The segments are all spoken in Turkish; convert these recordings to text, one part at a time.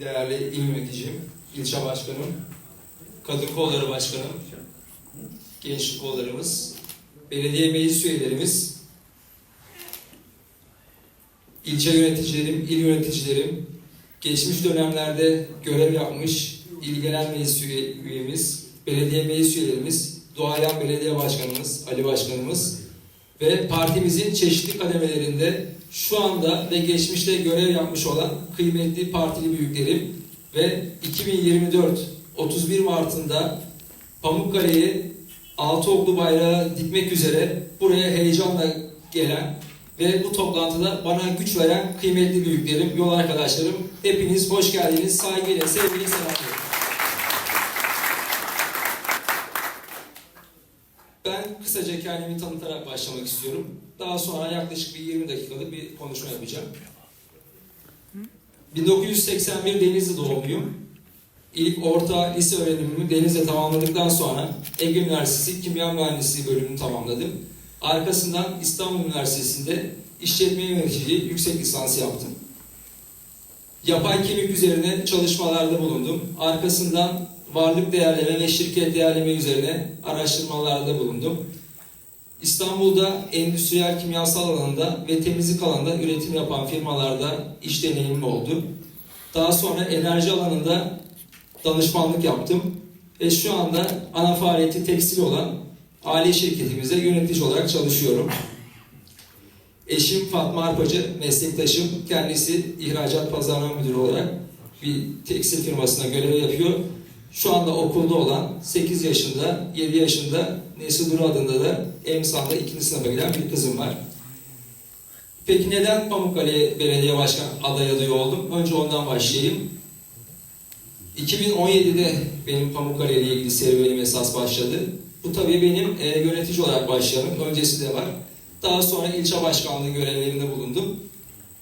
değerli il yöneticim, ilçe başkanım, kadın kolları başkanım, gençlik kollarımız, belediye meclis üyelerimiz, ilçe yöneticilerim, il yöneticilerim, geçmiş dönemlerde görev yapmış il genel meclis üye- üyemiz, belediye meclis üyelerimiz, Doğayan Belediye Başkanımız, Ali Başkanımız ve partimizin çeşitli kademelerinde şu anda ve geçmişte görev yapmış olan kıymetli partili büyüklerim ve 2024 31 Mart'ında Pamukkale'yi altı oklu bayrağı dikmek üzere buraya heyecanla gelen ve bu toplantıda bana güç veren kıymetli büyüklerim, yol arkadaşlarım hepiniz hoş geldiniz. Saygıyla, sevgiyle selamlıyorum. Ben kısaca kendimi tanıtarak başlamak istiyorum. Daha sonra yaklaşık bir 20 dakikalık bir konuşma yapacağım. 1981 Denizli doğumluyum. İlk orta lise öğrenimimi Denizli'de tamamladıktan sonra Ege Üniversitesi Kimya Mühendisliği bölümünü tamamladım. Arkasından İstanbul Üniversitesi'nde işletme yöneticiliği yüksek lisans yaptım. Yapay kemik üzerine çalışmalarda bulundum. Arkasından varlık değerleme ve şirket değerleme üzerine araştırmalarda bulundum. İstanbul'da endüstriyel kimyasal alanında ve temizlik alanında üretim yapan firmalarda iş deneyimim oldu. Daha sonra enerji alanında danışmanlık yaptım ve şu anda ana faaliyeti tekstil olan aile şirketimizde yönetici olarak çalışıyorum. Eşim Fatma Arpacı, meslektaşım. Kendisi ihracat pazarlama müdürü olarak bir tekstil firmasına görev yapıyor. Şu anda okulda olan 8 yaşında, 7 yaşında Nesil Duru adında da Emsal'da ikinci sınıfa giden bir kızım var. Peki neden Pamukkale Belediye Başkan aday adayı oldum? Önce ondan başlayayım. 2017'de benim Pamukkale ile ilgili serüvenim esas başladı. Bu tabii benim e, yönetici olarak başlayanım. Öncesi de var. Daha sonra ilçe başkanlığı görevlerinde bulundum.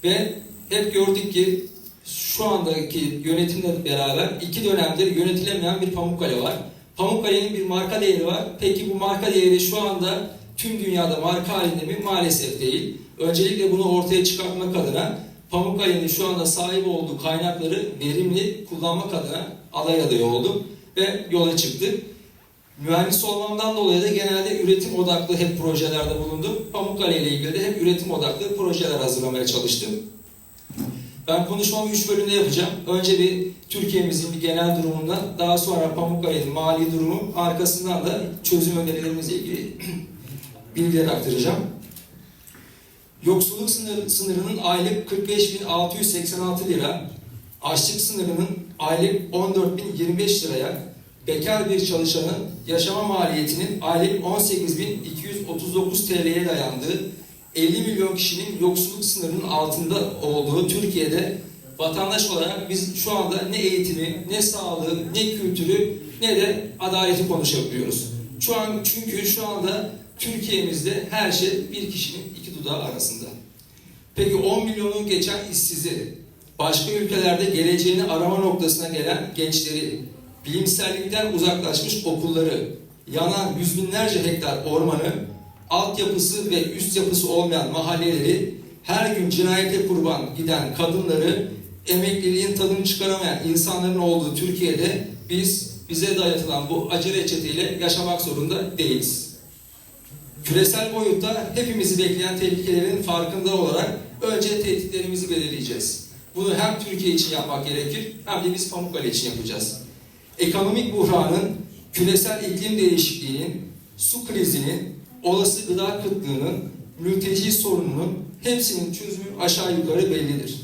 Ve hep gördük ki şu andaki yönetimle beraber iki dönemdir yönetilemeyen bir Pamukkale var. Pamukkale'nin bir marka değeri var. Peki bu marka değeri şu anda tüm dünyada marka halinde mi? Maalesef değil. Öncelikle bunu ortaya çıkartmak adına Pamukkale'nin şu anda sahip olduğu kaynakları verimli kullanmak adına aday adayı oldum ve yola çıktık. Mühendis olmamdan dolayı da genelde üretim odaklı hep projelerde bulundum. Pamukkale ile ilgili de hep üretim odaklı projeler hazırlamaya çalıştım. Ben konuşmamı üç bölümde yapacağım. Önce bir Türkiye'mizin bir genel durumundan, daha sonra Pamukkale'nin mali durumu, arkasından da çözüm önerilerimizle ilgili bilgiler aktaracağım. Yoksulluk sınır, sınırının aylık 45.686 lira, açlık sınırının aylık 14.025 liraya, bekar bir çalışanın yaşama maliyetinin aylık 18.239 TL'ye dayandığı, 50 milyon kişinin yoksulluk sınırının altında olduğu Türkiye'de vatandaş olarak biz şu anda ne eğitimi, ne sağlığı, ne kültürü, ne de adaleti konuşabiliyoruz. Şu an çünkü şu anda Türkiye'mizde her şey bir kişinin iki dudağı arasında. Peki 10 milyonu geçen işsizleri, başka ülkelerde geleceğini arama noktasına gelen gençleri, bilimsellikten uzaklaşmış okulları, yanan yüz binlerce hektar ormanı, altyapısı ve üst yapısı olmayan mahalleleri, her gün cinayete kurban giden kadınları, emekliliğin tadını çıkaramayan insanların olduğu Türkiye'de biz bize dayatılan bu acı reçeteyle yaşamak zorunda değiliz. Küresel boyutta hepimizi bekleyen tehlikelerin farkında olarak önce tehditlerimizi belirleyeceğiz. Bunu hem Türkiye için yapmak gerekir hem de biz Pamukkale için yapacağız. Ekonomik buhranın, küresel iklim değişikliğinin, su krizinin, olası gıda kıtlığının, mülteci sorununun hepsinin çözümü aşağı yukarı bellidir.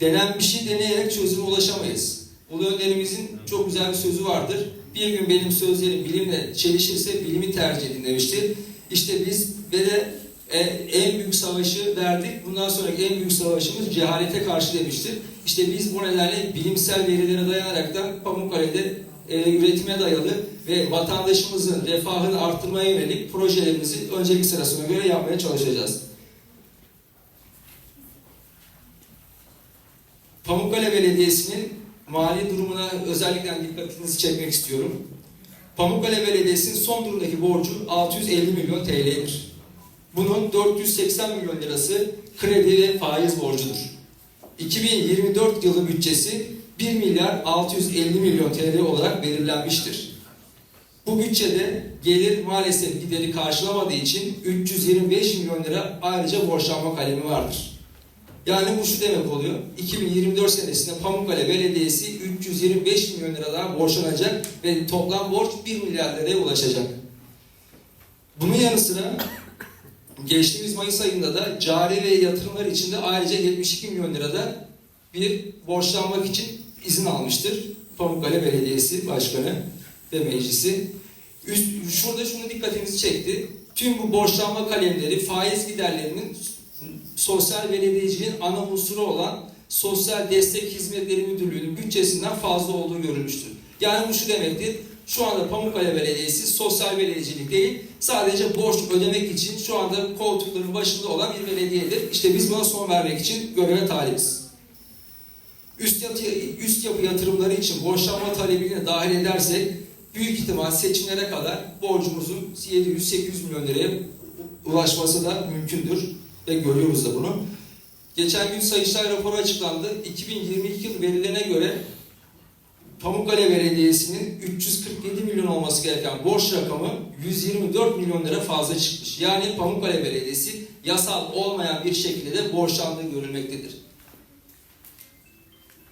Denen bir şey deneyerek çözüme ulaşamayız. Ulu önderimizin çok güzel bir sözü vardır. Bir gün benim sözlerim bilimle çelişirse bilimi tercih edin demiştir. İşte biz ve de e, en büyük savaşı verdik. Bundan sonraki en büyük savaşımız cehalete karşı demiştir. İşte biz bu nedenle bilimsel verilere dayanaraktan Pamukkale'de e, üretime dayalı ve vatandaşımızın refahını arttırmaya yönelik projelerimizi öncelik sırasına göre yapmaya çalışacağız. Pamukkale Belediyesi'nin mali durumuna özellikle dikkatinizi çekmek istiyorum. Pamukkale Belediyesi'nin son durumdaki borcu 650 milyon TL'dir. Bunun 480 milyon lirası kredi ve faiz borcudur. 2024 yılı bütçesi 1 milyar 650 milyon TL olarak belirlenmiştir. Bu bütçede gelir maalesef gideri karşılamadığı için 325 milyon lira ayrıca borçlanma kalemi vardır. Yani bu şu demek oluyor. 2024 senesinde Pamukkale Belediyesi 325 milyon lira daha borçlanacak ve toplam borç 1 milyar liraya ulaşacak. Bunun yanı sıra geçtiğimiz Mayıs ayında da cari ve yatırımlar için de ayrıca 72 milyon lirada bir borçlanmak için izin almıştır. Pamukkale Belediyesi Başkanı ve Meclisi. Üst, şurada şunu dikkatimizi çekti. Tüm bu borçlanma kalemleri faiz giderlerinin sosyal belediyeciliğin ana unsuru olan Sosyal Destek Hizmetleri Müdürlüğü'nün bütçesinden fazla olduğu görülmüştür. Yani bu şu demektir. Şu anda Pamukkale Belediyesi sosyal belediyecilik değil, sadece borç ödemek için şu anda koltukların başında olan bir belediyedir. İşte biz buna son vermek için göreve talibiz. Üst yapı, üst yapı yatırımları için borçlanma talebini dahil edersek büyük ihtimal seçimlere kadar borcumuzun 700-800 milyon liraya ulaşması da mümkündür ve görüyoruz da bunu. Geçen gün Sayıştay raporu açıklandı. 2022 yıl verilerine göre Pamukkale Belediyesi'nin 347 milyon olması gereken borç rakamı 124 milyon lira fazla çıkmış. Yani Pamukkale Belediyesi yasal olmayan bir şekilde de borçlandığı görülmektedir.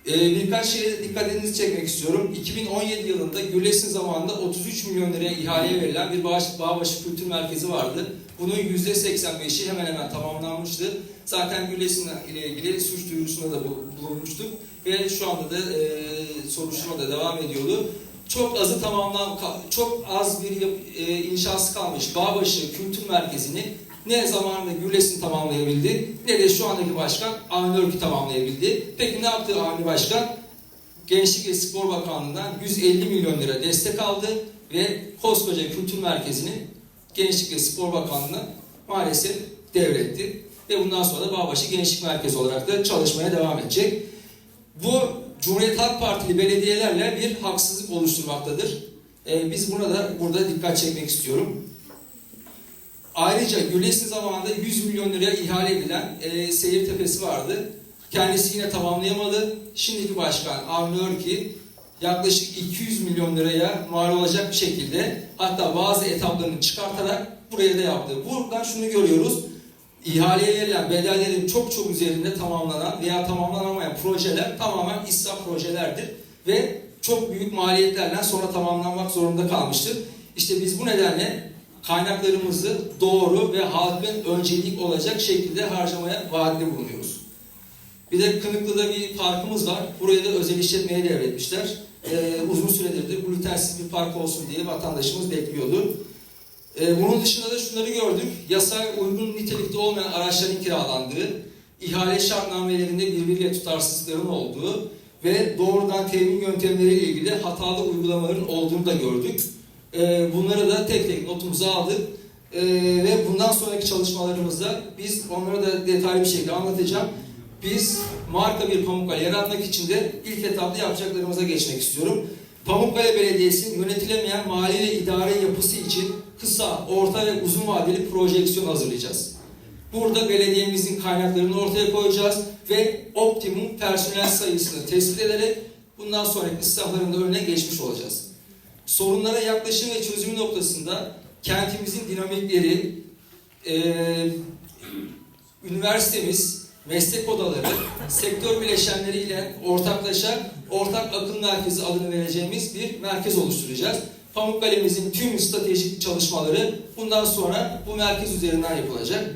Ee, birkaç şeye dikkatinizi çekmek istiyorum. 2017 yılında Güllesin zamanında 33 milyon liraya ihaleye verilen bir Bağbaşı, Bağbaşı Kültür Merkezi vardı. Bunun %85'i hemen hemen tamamlanmıştı. Zaten Güllesin ile ilgili suç duyurusunda da bu- bulunmuştuk. Ve şu anda da e, soruşturma da devam ediyordu. Çok azı tamamlan, çok az bir e, inşası kalmış Bağbaşı Kültür Merkezi'ni ne zamanında Güllesin tamamlayabildi ne de şu andaki başkan Avni Örgü tamamlayabildi. Peki ne yaptı Avni Başkan? Gençlik ve Spor Bakanlığı'ndan 150 milyon lira destek aldı ve koskoca kültür merkezini Gençlik ve Spor Bakanlığı'na maalesef devretti. Ve bundan sonra da Bağbaşı Gençlik Merkezi olarak da çalışmaya devam edecek. Bu Cumhuriyet Halk Partili belediyelerle bir haksızlık oluşturmaktadır. Ee, biz buna da burada dikkat çekmek istiyorum. Ayrıca Gülesin zamanında 100 milyon liraya ihale edilen e, Seyir Tepesi vardı. Kendisi yine tamamlayamadı. Şimdiki başkan Avni Örki yaklaşık 200 milyon liraya mal olacak bir şekilde hatta bazı etaplarını çıkartarak buraya da yaptı. Buradan şunu görüyoruz. İhaleye verilen bedellerin çok çok üzerinde tamamlanan veya tamamlanamayan projeler tamamen israf projelerdir ve çok büyük maliyetlerle sonra tamamlanmak zorunda kalmıştır. İşte biz bu nedenle kaynaklarımızı doğru ve halkın öncelik olacak şekilde harcamaya vaadinde bulunuyoruz. Bir de Kınıklı'da bir parkımız var. Burayı da özel işletmeye devretmişler. Ee, uzun süredir de glütensiz bir park olsun diye vatandaşımız bekliyordu. Ee, bunun dışında da şunları gördük. Yasaya uygun nitelikte olmayan araçların kiralandığı, ihale şartnamelerinde birbiriyle tutarsızlıkların olduğu ve doğrudan temin yöntemleriyle ilgili hatalı uygulamaların olduğunu da gördük. Ee, bunları da tek tek notumuza aldık. Ee, ve bundan sonraki çalışmalarımızda biz onları da detaylı bir şekilde anlatacağım. Biz marka bir Pamukkale yaratmak için de ilk etapta yapacaklarımıza geçmek istiyorum. Pamukkale Belediyesi'nin yönetilemeyen mali ve idare yapısı için kısa, orta ve uzun vadeli projeksiyon hazırlayacağız. Burada belediyemizin kaynaklarını ortaya koyacağız ve optimum personel sayısını tespit ederek bundan sonraki ıslahların da önüne geçmiş olacağız. Sorunlara yaklaşım ve çözüm noktasında kentimizin dinamikleri, eee üniversitemiz, meslek odaları, sektör bileşenleriyle ortaklaşa ortak akıl merkezi adını vereceğimiz bir merkez oluşturacağız. Pamukkale'mizin tüm stratejik çalışmaları bundan sonra bu merkez üzerinden yapılacak.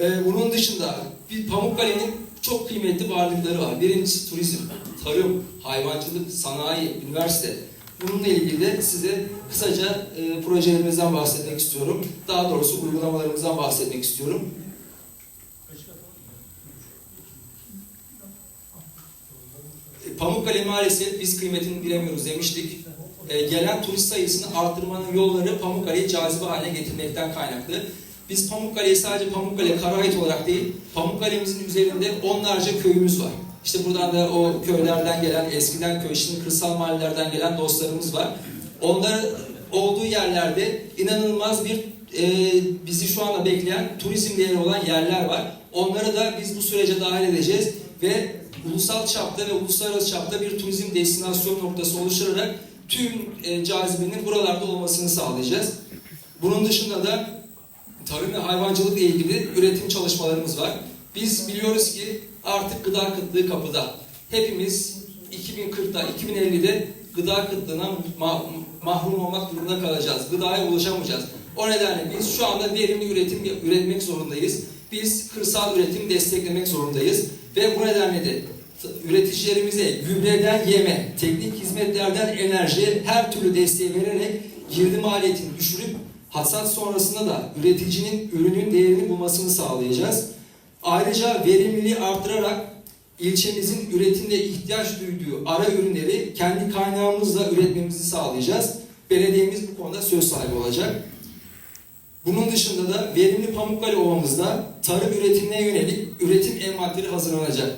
Ee, bunun dışında bir Pamukkale'nin çok kıymetli varlıkları var. Birincisi turizm, tarım, hayvancılık, sanayi, üniversite. Bununla ilgili size kısaca e, projelerimizden bahsetmek istiyorum. Daha doğrusu uygulamalarımızdan bahsetmek istiyorum. E, Pamukkale maalesef biz kıymetini bilemiyoruz demiştik. E, gelen turist sayısını arttırmanın yolları Pamukkale'yi cazibe haline getirmekten kaynaklı. Biz Pamukkale'yi sadece Pamukkale Karahayt olarak değil, Pamukkale'mizin üzerinde onlarca köyümüz var. İşte buradan da o köylerden gelen, eskiden köy, şimdi kırsal mahallelerden gelen dostlarımız var. Onlar olduğu yerlerde inanılmaz bir e, bizi şu anda bekleyen turizm değeri olan yerler var. Onları da biz bu sürece dahil edeceğiz ve ulusal çapta ve uluslararası çapta bir turizm destinasyon noktası oluşturarak tüm e, cazibenin buralarda olmasını sağlayacağız. Bunun dışında da tarım ve hayvancılıkla ilgili üretim çalışmalarımız var. Biz biliyoruz ki artık gıda kıtlığı kapıda. Hepimiz 2040'da, 2050'de gıda kıtlığına ma- mahrum olmak durumunda kalacağız. Gıdaya ulaşamayacağız. O nedenle biz şu anda verimli üretim üretmek zorundayız. Biz kırsal üretim desteklemek zorundayız. Ve bu nedenle de üreticilerimize gübreden yeme, teknik hizmetlerden enerjiye her türlü desteği vererek girdi maliyetini düşürüp hasat sonrasında da üreticinin ürünün değerini bulmasını sağlayacağız. Ayrıca verimliliği artırarak ilçemizin üretimde ihtiyaç duyduğu ara ürünleri kendi kaynağımızla üretmemizi sağlayacağız. Belediyemiz bu konuda söz sahibi olacak. Bunun dışında da verimli Pamukkale Ovamızda tarım üretimine yönelik üretim envanteri hazırlanacak.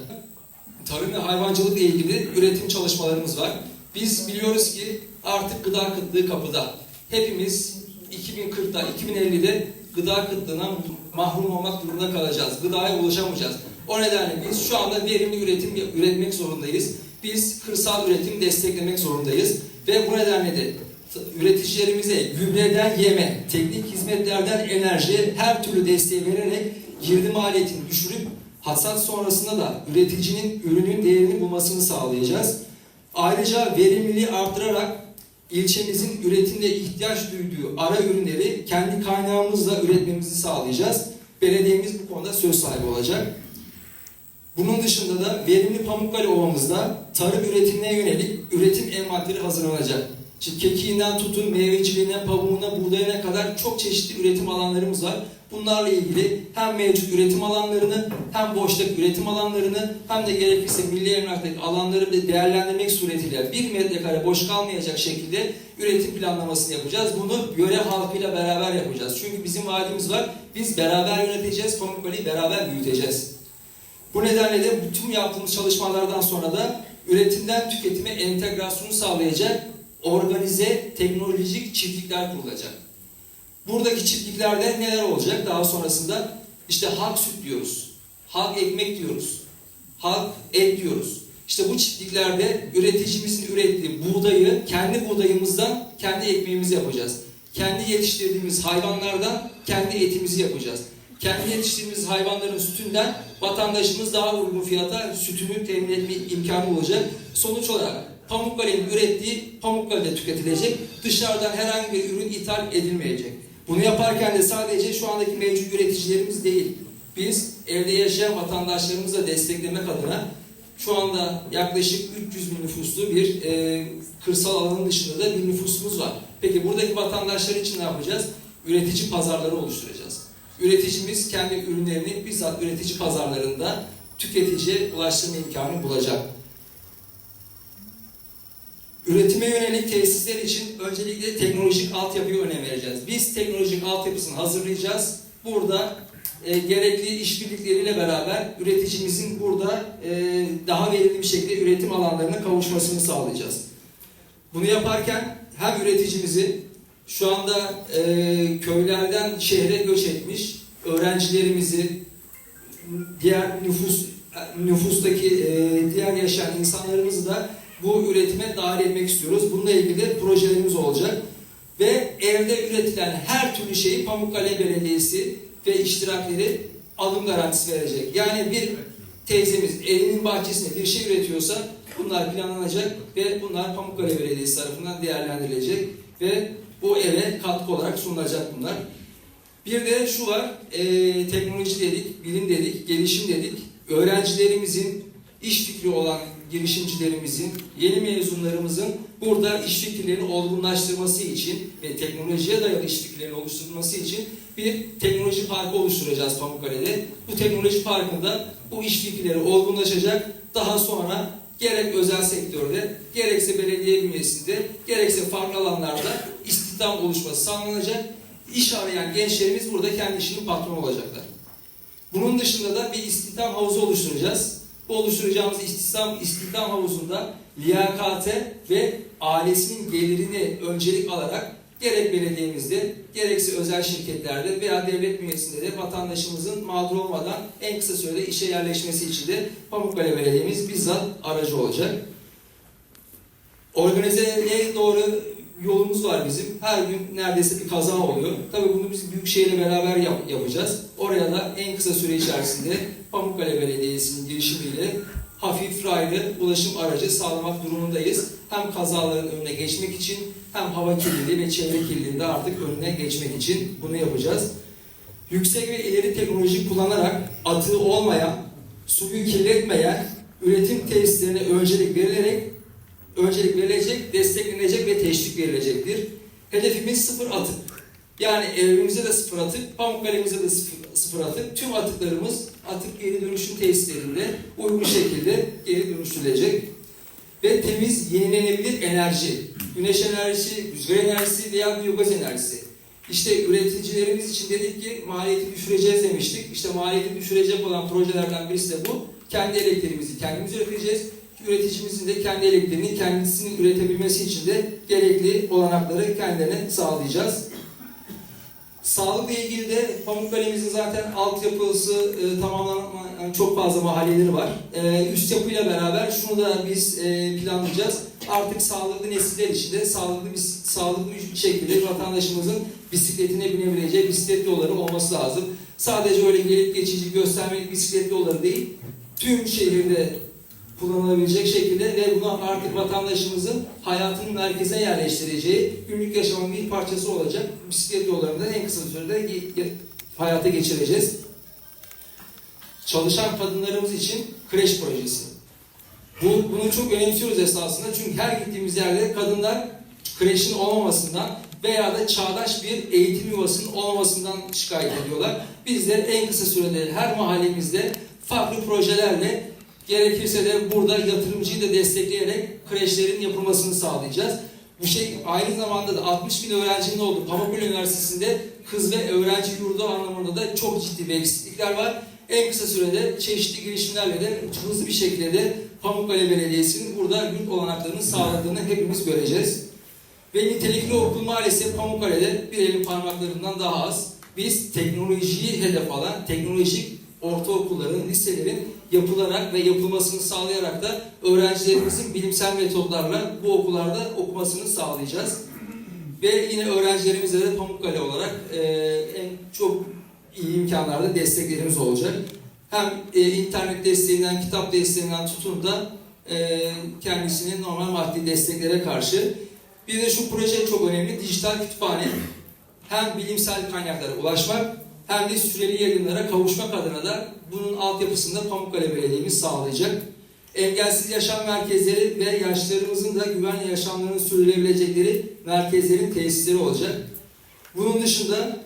Tarım ve hayvancılıkla ilgili üretim çalışmalarımız var. Biz biliyoruz ki artık gıda kıtlığı kapıda. Hepimiz 2040'da, 2050'de gıda kıtlığına mahrum olmak durumunda kalacağız. Gıdaya ulaşamayacağız. O nedenle biz şu anda verimli üretim üretmek zorundayız. Biz kırsal üretim desteklemek zorundayız. Ve bu nedenle de üreticilerimize gübreden yeme, teknik hizmetlerden enerjiye her türlü desteği vererek girdi maliyetini düşürüp hasat sonrasında da üreticinin ürünün değerini bulmasını sağlayacağız. Ayrıca verimliliği artırarak ilçemizin üretimde ihtiyaç duyduğu ara ürünleri kendi kaynağımızla üretmemizi sağlayacağız. Belediyemiz bu konuda söz sahibi olacak. Bunun dışında da verimli Pamukkale Ovamızda tarım üretimine yönelik üretim envanteri hazırlanacak. Şimdi kekiğinden tutun, meyveciliğine, pamuğuna, buğdayına kadar çok çeşitli üretim alanlarımız var. Bunlarla ilgili hem mevcut üretim alanlarını, hem boşluk üretim alanlarını, hem de gerekirse milli emlaktaki alanları da değerlendirmek suretiyle bir metrekare boş kalmayacak şekilde üretim planlamasını yapacağız. Bunu yöre halkıyla beraber yapacağız. Çünkü bizim vaadimiz var. Biz beraber yöneteceğiz, Pamukkale'yi beraber büyüteceğiz. Bu nedenle de bütün yaptığımız çalışmalardan sonra da üretimden tüketime entegrasyonu sağlayacak organize teknolojik çiftlikler kurulacak. Buradaki çiftliklerde neler olacak? Daha sonrasında işte halk süt diyoruz, halk ekmek diyoruz, halk et diyoruz. İşte bu çiftliklerde üreticimizin ürettiği buğdayı kendi buğdayımızdan kendi ekmeğimizi yapacağız. Kendi yetiştirdiğimiz hayvanlardan kendi etimizi yapacağız. Kendi yetiştirdiğimiz hayvanların sütünden vatandaşımız daha uygun fiyata sütünü temin etme imkanı olacak. Sonuç olarak Pamukkale'nin ürettiği Pamukkale'de tüketilecek. Dışarıdan herhangi bir ürün ithal edilmeyecek. Bunu yaparken de sadece şu andaki mevcut üreticilerimiz değil. Biz evde yaşayan vatandaşlarımızı da desteklemek adına şu anda yaklaşık 300 bin nüfuslu bir e, kırsal alanın dışında da bir nüfusumuz var. Peki buradaki vatandaşlar için ne yapacağız? Üretici pazarları oluşturacağız. Üreticimiz kendi ürünlerini bizzat üretici pazarlarında tüketiciye ulaştırma imkanı bulacak. Üretime yönelik tesisler için öncelikle teknolojik altyapıya önem vereceğiz. Biz teknolojik altyapısını hazırlayacağız. Burada e, gerekli işbirlikleriyle beraber üreticimizin burada e, daha verimli bir şekilde üretim alanlarına kavuşmasını sağlayacağız. Bunu yaparken hem üreticimizi şu anda e, köylerden şehre göç etmiş öğrencilerimizi, diğer nüfus nüfustaki e, diğer yaşayan insanlarımızı da bu üretime dahil etmek istiyoruz. Bununla ilgili projelerimiz olacak. Ve evde üretilen her türlü şeyi Pamukkale Belediyesi ve iştirakleri alım garantisi verecek. Yani bir teyzemiz evinin bahçesinde bir şey üretiyorsa bunlar planlanacak ve bunlar Pamukkale Belediyesi tarafından değerlendirilecek ve bu eve katkı olarak sunulacak bunlar. Bir de şu var, e, teknoloji dedik, bilim dedik, gelişim dedik. Öğrencilerimizin, iş fikri olan girişimcilerimizin, yeni mezunlarımızın burada iş fikirlerini olgunlaştırması için ve teknolojiye dayalı iş fikirlerini oluşturması için bir teknoloji parkı oluşturacağız Pamukkale'de. Bu teknoloji parkında bu iş fikirleri olgunlaşacak. Daha sonra gerek özel sektörde, gerekse belediye bünyesinde, gerekse farklı alanlarda istihdam oluşması sağlanacak. İş arayan gençlerimiz burada kendi işinin patronu olacaklar. Bunun dışında da bir istihdam havuzu oluşturacağız. Oluşturacağımız istihdam, istihdam havuzunda liyakate ve ailesinin gelirini öncelik alarak gerek belediyemizde, gerekse özel şirketlerde veya devlet bünyesinde de vatandaşımızın mağdur olmadan en kısa sürede işe yerleşmesi için de Pamukkale Belediye'miz bizzat aracı olacak. Organizeye doğru yolumuz var bizim. Her gün neredeyse bir kaza oluyor. Tabii bunu biz Büyükşehir'le beraber yap- yapacağız. Oraya da en kısa süre içerisinde Pamukkale Belediyesi'nin girişimiyle hafif raylı ulaşım aracı sağlamak durumundayız. Hem kazaların önüne geçmek için hem hava kirliliği ve çevre kirliliğinde de artık önüne geçmek için bunu yapacağız. Yüksek ve ileri teknoloji kullanarak atığı olmayan, suyu kirletmeyen üretim tesislerine öncelik verilerek öncelik verilecek, desteklenecek ve teşvik verilecektir. Hedefimiz sıfır atık. Yani evimize de sıfır atık, Pamukkale'mize de sıfır, sıfır atık. Tüm atıklarımız atık geri dönüşüm tesislerinde uygun şekilde geri dönüştürülecek. Ve temiz, yenilenebilir enerji, güneş enerjisi, rüzgar enerjisi veya biyogaz enerjisi. İşte üreticilerimiz için dedik ki maliyeti düşüreceğiz demiştik. İşte maliyeti düşürecek olan projelerden birisi de bu. Kendi elektriğimizi kendimiz üreteceğiz. Üreticimizin de kendi elektriğini kendisinin üretebilmesi için de gerekli olanakları kendilerine sağlayacağız. Sağlıkla ilgili de Pamukkale'mizin zaten altyapısı e, tamamlanan çok fazla mahalleleri var. E, üst yapıyla beraber şunu da biz e, planlayacağız. Artık sağlıklı nesiller için de sağlıklı bir, sağlıklı bir şekilde vatandaşımızın bisikletine binebileceği bisiklet yolları olması lazım. Sadece öyle gelip geçici göstermelik bisiklet yolları değil, tüm şehirde kullanılabilecek şekilde ve bunu artık vatandaşımızın hayatının merkezine yerleştireceği günlük yaşamın bir parçası olacak bisiklet yollarında en kısa sürede hayata geçireceğiz. Çalışan kadınlarımız için kreş projesi. Bu, bunu çok önemsiyoruz esasında çünkü her gittiğimiz yerde kadınlar kreşin olmamasından veya da çağdaş bir eğitim yuvasının olmamasından şikayet ediyorlar. Biz de en kısa sürede her mahallemizde farklı projelerle gerekirse de burada yatırımcıyı da destekleyerek kreşlerin yapılmasını sağlayacağız. Bu şey aynı zamanda da 60 bin öğrencinin olduğu Pamukkale Üniversitesi'nde kız ve öğrenci yurdu anlamında da çok ciddi bir eksiklikler var. En kısa sürede çeşitli girişimlerle de hızlı bir şekilde de Pamukkale Belediyesi'nin burada yurt olanaklarını sağladığını hepimiz göreceğiz. Ve nitelikli okul maalesef Pamukkale'de bir elin parmaklarından daha az. Biz teknolojiyi hedef alan, teknolojik ortaokulların, liselerin yapılarak ve yapılmasını sağlayarak da öğrencilerimizin bilimsel metotlarla bu okullarda okumasını sağlayacağız. Ve yine öğrencilerimize de Pamukkale olarak e, en çok iyi imkanlarda desteklerimiz olacak. Hem e, internet desteğinden, kitap desteğinden tutun da e, kendisinin normal maddi desteklere karşı. Bir de şu proje çok önemli, dijital kütüphane. Hem bilimsel kaynaklara ulaşmak hem de süreli yayınlara kavuşmak adına da bunun altyapısını da Pamukkale Belediye'miz sağlayacak. Engelsiz yaşam merkezleri ve yaşlarımızın da güvenli yaşamlarını sürdürebilecekleri merkezlerin tesisleri olacak. Bunun dışında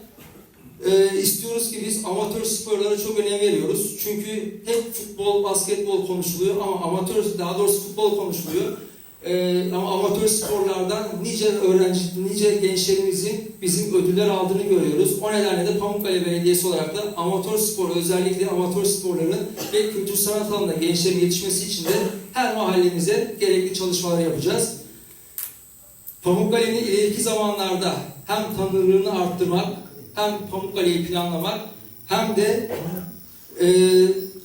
e, istiyoruz ki biz amatör sporlara çok önem veriyoruz. Çünkü hep futbol, basketbol konuşuluyor ama amatör, daha doğrusu futbol konuşuluyor. E, ama amatör sporlardan nice öğrenci, nice gençlerimizin bizim ödüller aldığını görüyoruz. O nedenle de Pamukkale Belediyesi olarak da amatör spor, özellikle amatör sporların ve kültür sanat alanında gençlerin yetişmesi için de her mahallemize gerekli çalışmalar yapacağız. Pamukkale'nin ileriki zamanlarda hem tanınırlığını arttırmak, hem Pamukkale'yi planlamak, hem de e,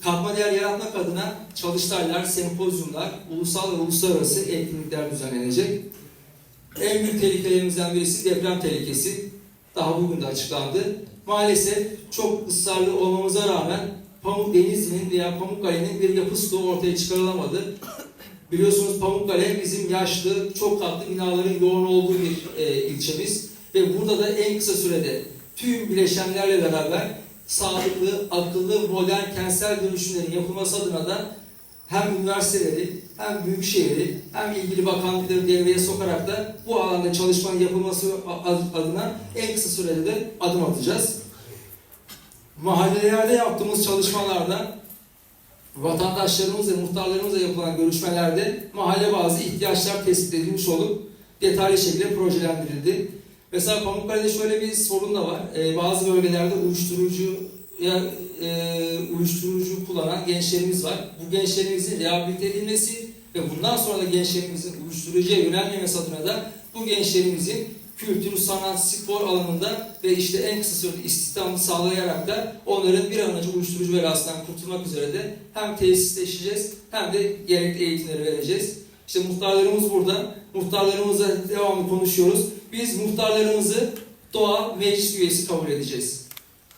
katma değer yaratmak adına çalıştaylar, sempozyumlar, ulusal ve uluslararası etkinlikler düzenlenecek. En büyük tehlikelerimizden birisi deprem tehlikesi. Daha bugün de açıklandı. Maalesef çok ısrarlı olmamıza rağmen Pamuk Denizli'nin veya Pamukkale'nin bir yapı stoğu ortaya çıkarılamadı. Biliyorsunuz Pamukkale bizim yaşlı, çok katlı binaların yoğun olduğu bir e, ilçemiz. Ve burada da en kısa sürede tüm bileşenlerle beraber sağlıklı, akıllı, modern kentsel dönüşümlerin yapılması adına da hem üniversiteleri, hem büyükşehiri, hem ilgili bakanlıkları devreye sokarak da bu alanda çalışmanın yapılması adına en kısa sürede de adım atacağız. Mahallelerde yaptığımız çalışmalarda vatandaşlarımız ve muhtarlarımızla yapılan görüşmelerde mahalle bazı ihtiyaçlar tespit edilmiş olup detaylı şekilde projelendirildi. Mesela Pamukkale'de şöyle bir sorun da var. Ee, bazı bölgelerde uyuşturucu ya e, uyuşturucu kullanan gençlerimiz var. Bu gençlerimizin rehabilite edilmesi ve bundan sonra da gençlerimizin uyuşturucuya yönelmemesi adına da bu gençlerimizin kültür, sanat, spor alanında ve işte en kısa sürede istihdamı sağlayarak da onların bir an önce uyuşturucu belasından kurtulmak üzere de hem tesisleşeceğiz hem de gerekli eğitimleri vereceğiz. İşte muhtarlarımız burada. Muhtarlarımızla devamlı konuşuyoruz. Biz muhtarlarımızı doğal meclis üyesi kabul edeceğiz.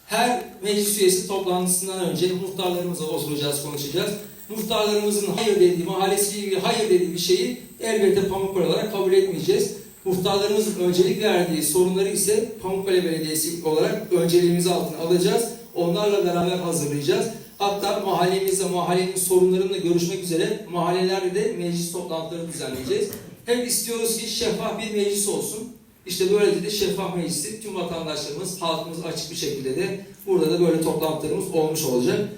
Her meclis üyesi toplantısından önce muhtarlarımızla oturacağız, konuşacağız. Muhtarlarımızın hayır dediği, mahallesiyle ilgili hayır dediği bir şeyi elbette Pamukkale olarak kabul etmeyeceğiz. Muhtarlarımızın öncelik verdiği sorunları ise Pamukkale Belediyesi olarak önceliğimizi altına alacağız. Onlarla beraber hazırlayacağız. Hatta mahallemizde mahallenin sorunlarıyla görüşmek üzere mahallelerde de meclis toplantıları düzenleyeceğiz. Hep istiyoruz ki şeffaf bir meclis olsun. İşte böylece de şeffaf meclisi tüm vatandaşlarımız, halkımız açık bir şekilde de burada da böyle toplantılarımız olmuş olacak.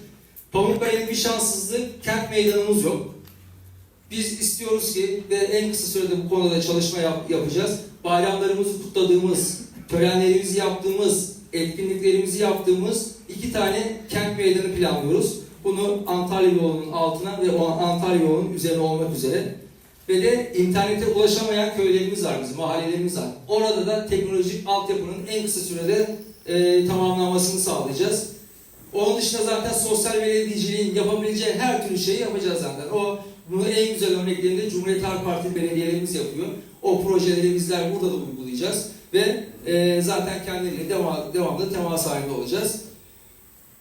Pamukkale'nin bir şanssızlığı kent meydanımız yok. Biz istiyoruz ki ve en kısa sürede bu konuda çalışma yap- yapacağız. Bayramlarımızı kutladığımız, törenlerimizi yaptığımız, etkinliklerimizi yaptığımız iki tane kent meydanı planlıyoruz. Bunu Antalya yolunun altına ve o Antalya yolunun üzerine olmak üzere. Ve de internete ulaşamayan köylerimiz var bizim, mahallelerimiz var. Orada da teknolojik altyapının en kısa sürede e, tamamlanmasını sağlayacağız. Onun dışında zaten sosyal belediyeciliğin yapabileceği her türlü şeyi yapacağız zaten. O bunu en güzel örneklerini Cumhuriyet Halk Partili belediyelerimiz yapıyor. O projeleri bizler burada da uygulayacağız ve e, zaten kendileriyle devam, devamlı temas halinde olacağız.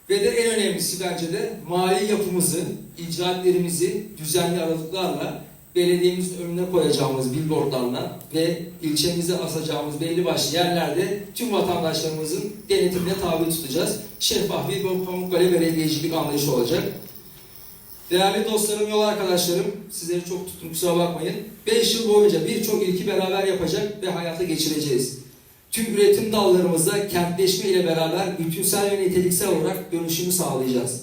Ve de en önemlisi bence de mali yapımızı, icraatlerimizi düzenli aralıklarla belediyemizin önüne koyacağımız billboardlarla ve ilçemize asacağımız belli başlı yerlerde tüm vatandaşlarımızın denetimine tabi tutacağız. Şeffaf bir Pamukkale belediyecilik anlayışı olacak. Değerli dostlarım, yol arkadaşlarım, sizleri çok tuttum kusura bakmayın. 5 yıl boyunca birçok ilki beraber yapacak ve hayata geçireceğiz. Tüm üretim dallarımızda kentleşme ile beraber bütünsel ve niteliksel olarak dönüşümü sağlayacağız.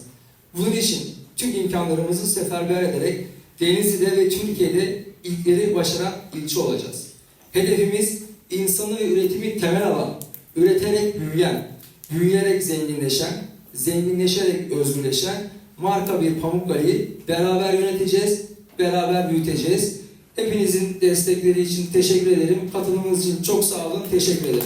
Bunun için tüm imkanlarımızı seferber ederek Denizli'de ve Türkiye'de ilkleri başaran ilçe olacağız. Hedefimiz insanı ve üretimi temel alan, üreterek büyüyen, büyüyerek zenginleşen, zenginleşerek özgürleşen marka bir Pamukkale'yi beraber yöneteceğiz, beraber büyüteceğiz. Hepinizin destekleri için teşekkür ederim. Katılımınız için çok sağ olun. Teşekkür ederim.